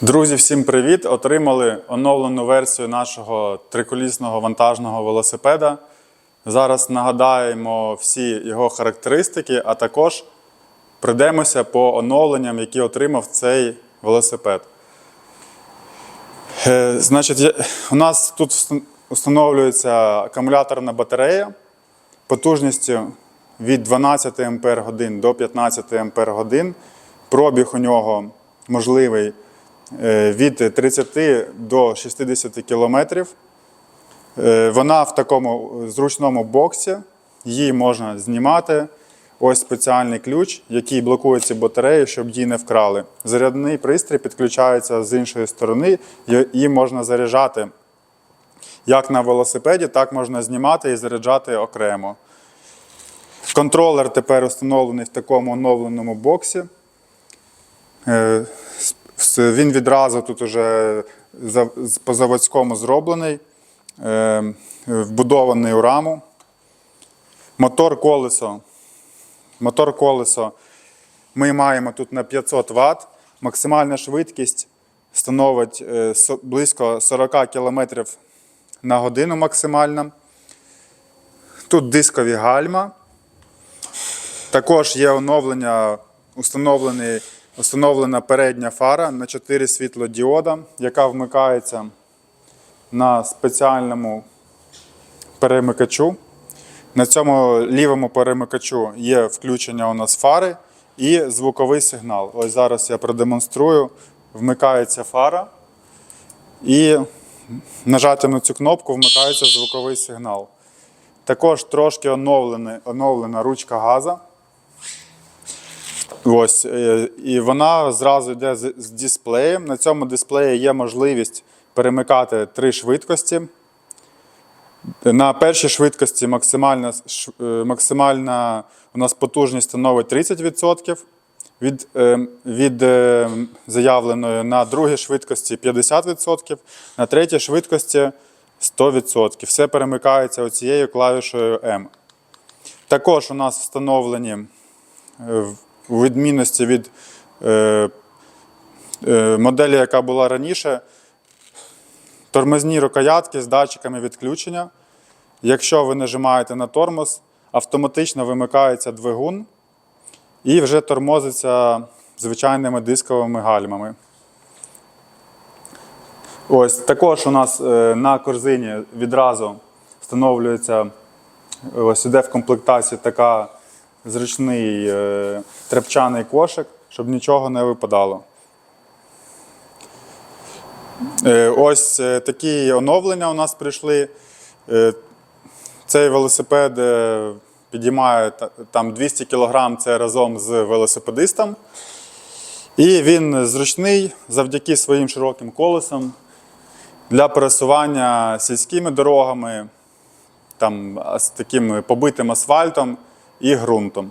Друзі, всім привіт! Отримали оновлену версію нашого триколісного вантажного велосипеда. Зараз нагадаємо всі його характеристики, а також пройдемося по оновленням, які отримав цей велосипед. Е, Значить, у нас тут встановлюється акумуляторна батарея потужністю від 12 Ампер годин до 15 Ампер годин. Пробіг у нього можливий від 30 до 60 кілометрів. Е, Вона в такому зручному боксі, її можна знімати. Ось спеціальний ключ, який блокує ці батареї, щоб її не вкрали. Зарядний пристрій підключається з іншої сторони, її можна заряджати як на велосипеді, так можна знімати і заряджати окремо. Контролер тепер встановлений в такому оновленому боксі. Е, Він відразу тут уже по заводському зроблений, е, вбудований у раму. Мотор колесо. Мотор колесо ми маємо тут на 500 Вт. Максимальна швидкість становить е, близько 40 км на годину максимальна. Тут дискові гальма. Також є оновлення, установлений, установлена передня фара на 4 світлодіода, яка вмикається на спеціальному перемикачу. На цьому лівому перемикачу є включення у нас фари і звуковий сигнал. Ось зараз я продемонструю. Вмикається фара і нажаттям на цю кнопку вмикається звуковий сигнал. Також трошки оновлена, оновлена ручка газа. Ось, е, і вона зразу йде з, дисплеєм. На цьому дисплеї є можливість перемикати три швидкості. На першій швидкості максимальна, е, максимальна у нас потужність становить 30% від, е, від заявленої, на другій швидкості 50%, на третій швидкості 100%. Все перемикається оцією клавішою M. Також у нас встановлені у відмінності від е, е, моделі, яка була раніше, тормозні рукоятки з датчиками відключення. Якщо ви нажимаєте на тормоз, автоматично вимикається двигун і вже тормозиться звичайними дисковими гальмами. Ось також у нас е, на корзині відразу встановлюється ось іде в комплектації така зручний е, тряпчаний кошик, щоб нічого не випадало. Е, ось е, такі оновлення у нас прийшли. Цей велосипед підіймає та- там 200 кг це разом з велосипедистом. І він зручний завдяки своїм широким колесам для пересування сільськими дорогами, там, з таким побитим асфальтом і ґрунтом.